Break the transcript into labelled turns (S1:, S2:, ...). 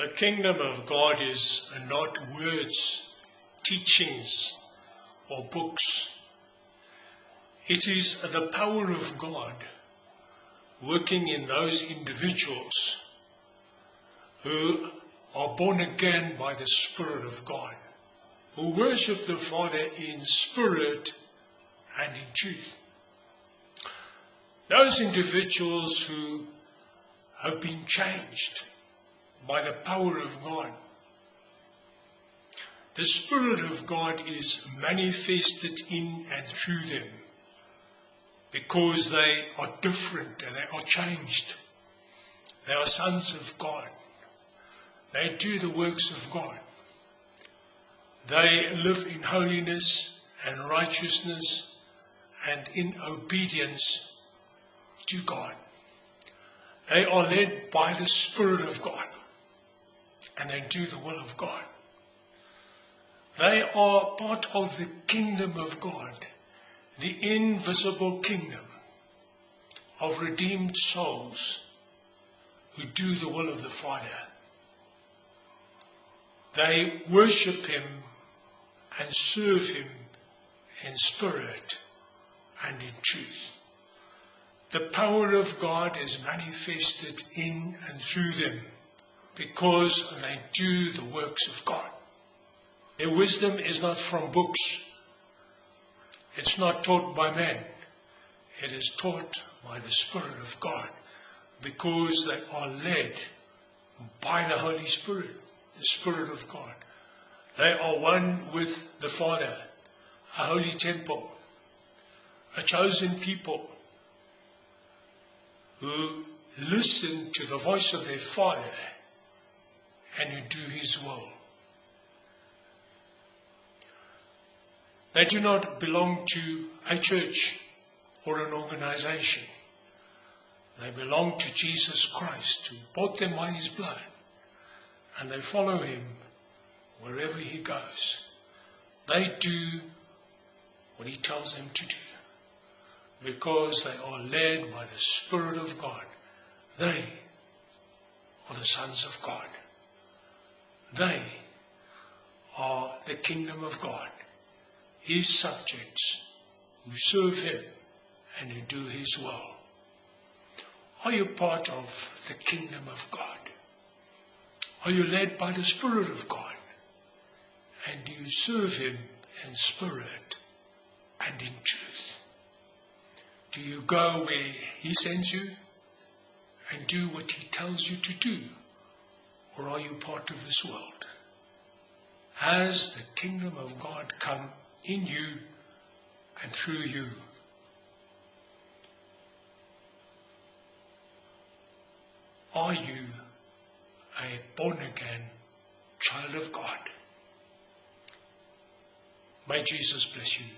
S1: The kingdom of God is not words, teachings, or books. It is the power of God working in those individuals who are born again by the Spirit of God, who worship the Father in spirit and in truth. Those individuals who have been changed by the power of God. The Spirit of God is manifested in and through them because they are different and they are changed. They are sons of God. They do the works of God. They live in holiness and righteousness and in obedience to God. They are led by the Spirit of God and they do the will of God. They are part of the kingdom of God, the invisible kingdom of redeemed souls who do the will of the Father. They worship Him and serve Him in spirit and in truth. The power of God is manifested in and through them because they do the works of God. Their wisdom is not from books. It's not taught by men. It is taught by the Spirit of God because they are led by the Holy Spirit, the Spirit of God. They are one with the Father, a holy temple, a chosen people who listen to the voice of their Father and who do his will. They do not belong to a church or an organization. They belong to Jesus Christ, who bought them by his blood, and they follow him wherever he goes. They do what he tells them to do because they are led by the Spirit of God. They are the sons of God. They are the kingdom of God, his subjects who serve him and who do his will. Are you part of the kingdom of God? Are you led by the Spirit of God? And do you serve him in spirit and in truth? Do you go where he sends you and do what he tells you to do? Or are you part of this world? Has the kingdom of God come in you and through you? Are you a born again child of God? May Jesus bless you.